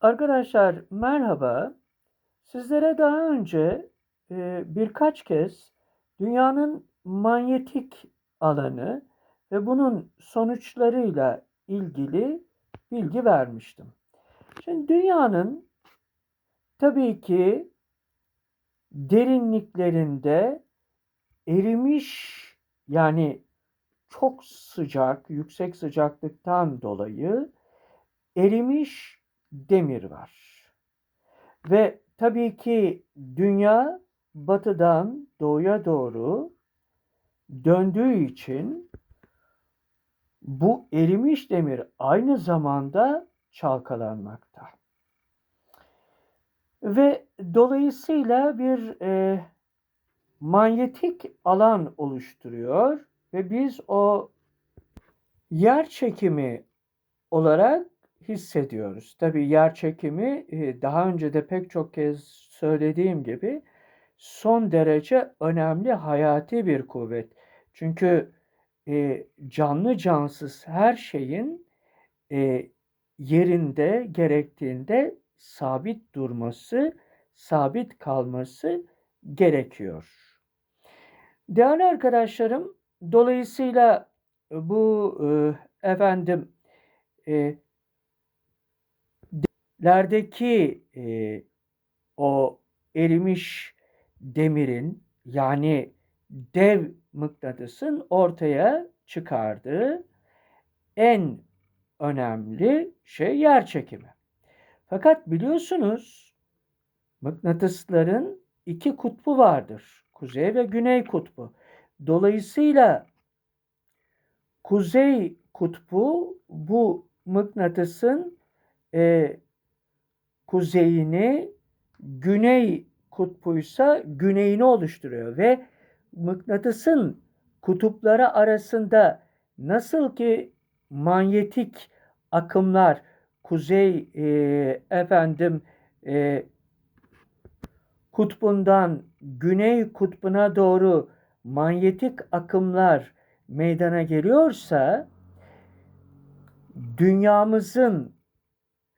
Arkadaşlar merhaba. Sizlere daha önce e, birkaç kez dünyanın manyetik alanı ve bunun sonuçlarıyla ilgili bilgi vermiştim. Şimdi dünyanın tabii ki derinliklerinde erimiş yani çok sıcak, yüksek sıcaklıktan dolayı erimiş demir var. Ve tabii ki dünya batıdan doğuya doğru döndüğü için bu erimiş demir aynı zamanda çalkalanmakta. Ve dolayısıyla bir e, manyetik alan oluşturuyor ve biz o yer çekimi olarak hissediyoruz. Tabii yer çekimi e, daha önce de pek çok kez söylediğim gibi son derece önemli hayati bir kuvvet. Çünkü e, canlı cansız her şeyin e, yerinde gerektiğinde sabit durması, sabit kalması gerekiyor. Değerli arkadaşlarım, dolayısıyla bu efendim lerdeki e, o erimiş demirin yani dev mıknatısın ortaya çıkardığı en önemli şey yer çekimi. Fakat biliyorsunuz mıknatısların iki kutbu vardır. Kuzey ve güney kutbu. Dolayısıyla kuzey kutbu bu mıknatısın e, kuzeyini, güney kutbuysa güneyini oluşturuyor ve mıknatısın kutupları arasında nasıl ki manyetik akımlar kuzey e, efendim e, kutbundan güney kutbuna doğru manyetik akımlar meydana geliyorsa dünyamızın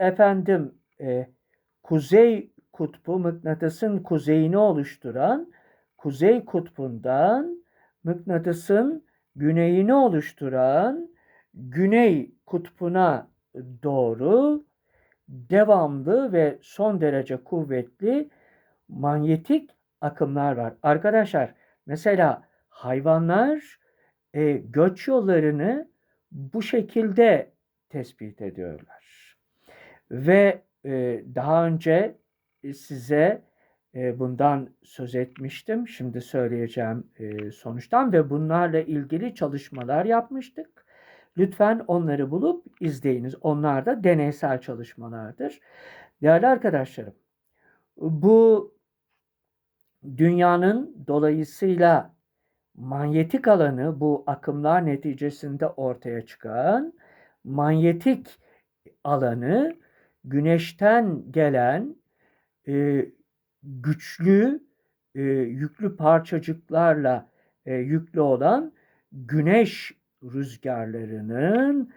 efendim e, kuzey kutbu mıknatısın kuzeyini oluşturan kuzey kutbundan mıknatısın güneyini oluşturan güney kutbuna doğru devamlı ve son derece kuvvetli manyetik akımlar var. Arkadaşlar mesela hayvanlar e, göç yollarını bu şekilde tespit ediyorlar. Ve e, daha önce size e, bundan söz etmiştim. Şimdi söyleyeceğim e, sonuçtan ve bunlarla ilgili çalışmalar yapmıştık. Lütfen onları bulup izleyiniz. Onlar da deneysel çalışmalardır. Değerli arkadaşlarım, bu dünyanın dolayısıyla manyetik alanı bu akımlar neticesinde ortaya çıkan manyetik alanı güneşten gelen e, güçlü e, yüklü parçacıklarla e, yüklü olan güneş rüzgarlarının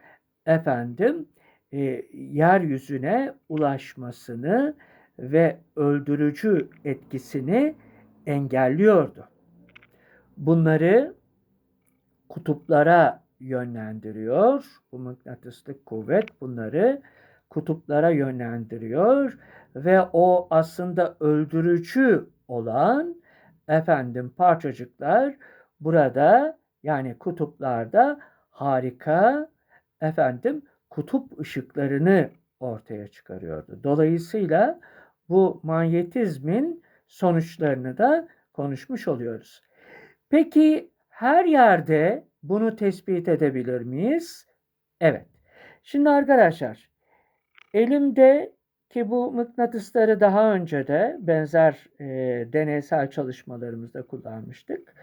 efendim e, yeryüzüne ulaşmasını ve öldürücü etkisini engelliyordu. Bunları kutuplara yönlendiriyor. Bu mıknatıslık kuvvet bunları kutuplara yönlendiriyor ve o aslında öldürücü olan efendim parçacıklar burada yani kutuplarda harika efendim kutup ışıklarını ortaya çıkarıyordu. Dolayısıyla bu manyetizmin sonuçlarını da konuşmuş oluyoruz. Peki her yerde bunu tespit edebilir miyiz? Evet. Şimdi arkadaşlar Elimde ki bu mıknatısları daha önce de benzer e, deneysel çalışmalarımızda kullanmıştık.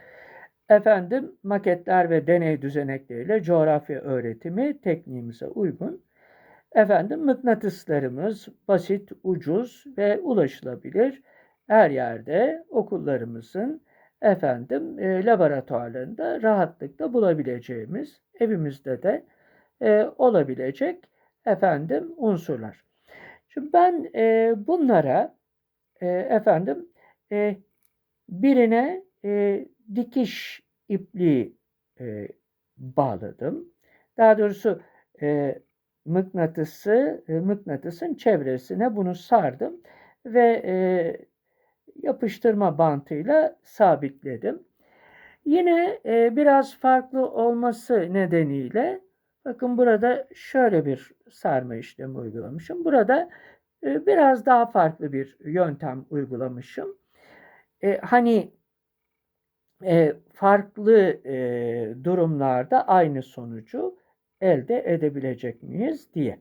Efendim maketler ve deney düzenekleriyle coğrafya öğretimi tekniğimize uygun. Efendim mıknatıslarımız basit, ucuz ve ulaşılabilir. Her yerde okullarımızın efendim e, laboratuvarlarında rahatlıkla bulabileceğimiz, evimizde de e, olabilecek efendim unsurlar. Şimdi ben e, bunlara e, efendim e, birine e, dikiş ipliği e, bağladım. Daha doğrusu e, mıknatısı, e, mıknatısın çevresine bunu sardım ve e, yapıştırma bantıyla sabitledim. Yine e, biraz farklı olması nedeniyle bakın burada şöyle bir sarma işlemi uygulamışım. Burada e, biraz daha farklı bir yöntem uygulamışım. E, hani e, farklı durumlarda aynı sonucu elde edebilecek miyiz diye.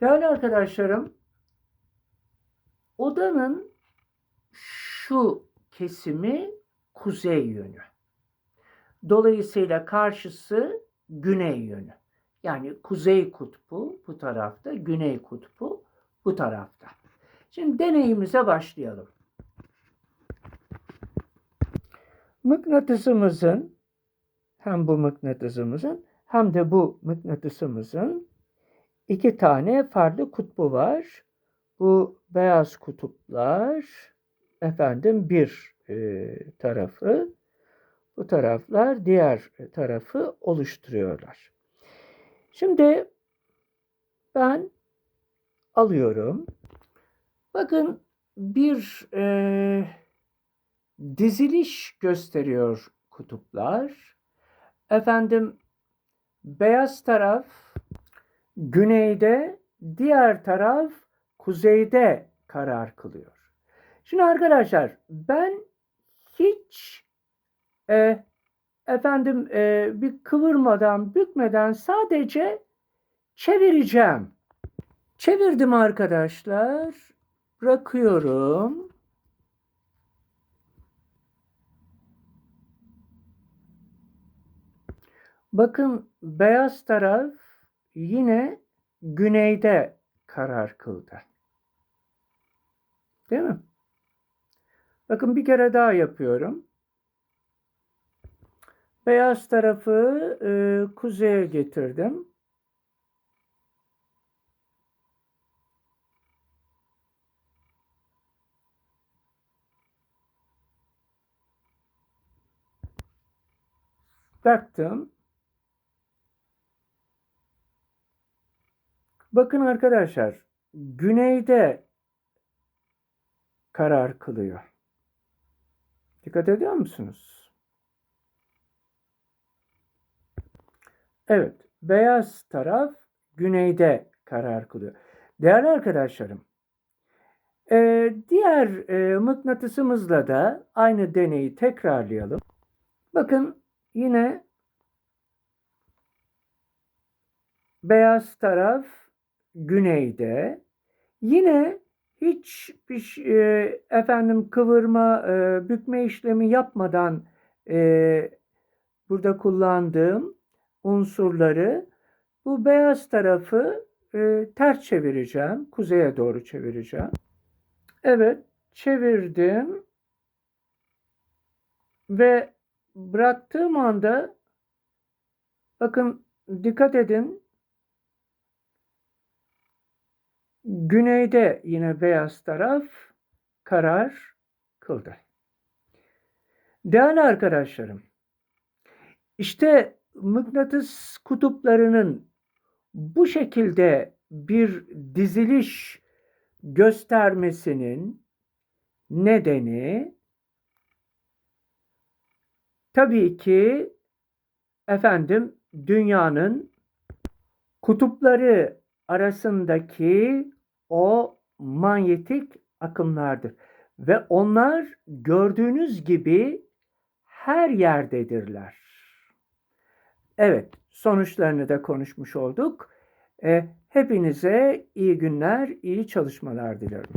Değerli arkadaşlarım, odanın şu kesimi kuzey yönü. Dolayısıyla karşısı güney yönü. Yani kuzey kutbu bu tarafta, güney kutbu bu tarafta. Şimdi deneyimize başlayalım. Mıknatısımızın hem bu mıknatısımızın hem de bu mıknatısımızın iki tane farklı kutbu var. Bu beyaz kutuplar efendim bir e, tarafı, bu taraflar diğer tarafı oluşturuyorlar. Şimdi ben alıyorum. Bakın bir e, diziliş gösteriyor kutuplar. Efendim beyaz taraf güneyde, diğer taraf kuzeyde karar kılıyor. Şimdi arkadaşlar ben hiç e, efendim e, bir kıvırmadan, bükmeden sadece çevireceğim. Çevirdim arkadaşlar. Bırakıyorum. Bakın beyaz taraf yine güneyde karar kıldı. Değil mi? Bakın bir kere daha yapıyorum. Beyaz tarafı e, kuzeye getirdim. Baktım. Bakın arkadaşlar, güneyde karar kılıyor. Dikkat ediyor musunuz? Evet, beyaz taraf güneyde karar kılıyor. Değerli arkadaşlarım, e, diğer e, mıknatısımızla da aynı deneyi tekrarlayalım. Bakın yine beyaz taraf güneyde. Yine hiç bir e, efendim kıvırma, e, bükme işlemi yapmadan e, burada kullandığım unsurları bu beyaz tarafı e, ters çevireceğim. Kuzeye doğru çevireceğim. Evet, çevirdim. Ve bıraktığım anda bakın dikkat edin Güneyde yine beyaz taraf karar kıldı. Değerli arkadaşlarım, işte mıknatıs kutuplarının bu şekilde bir diziliş göstermesinin nedeni tabii ki efendim dünyanın kutupları arasındaki o manyetik akımlardır. Ve onlar gördüğünüz gibi her yerdedirler. Evet, sonuçlarını da konuşmuş olduk. E, hepinize iyi günler, iyi çalışmalar dilerim.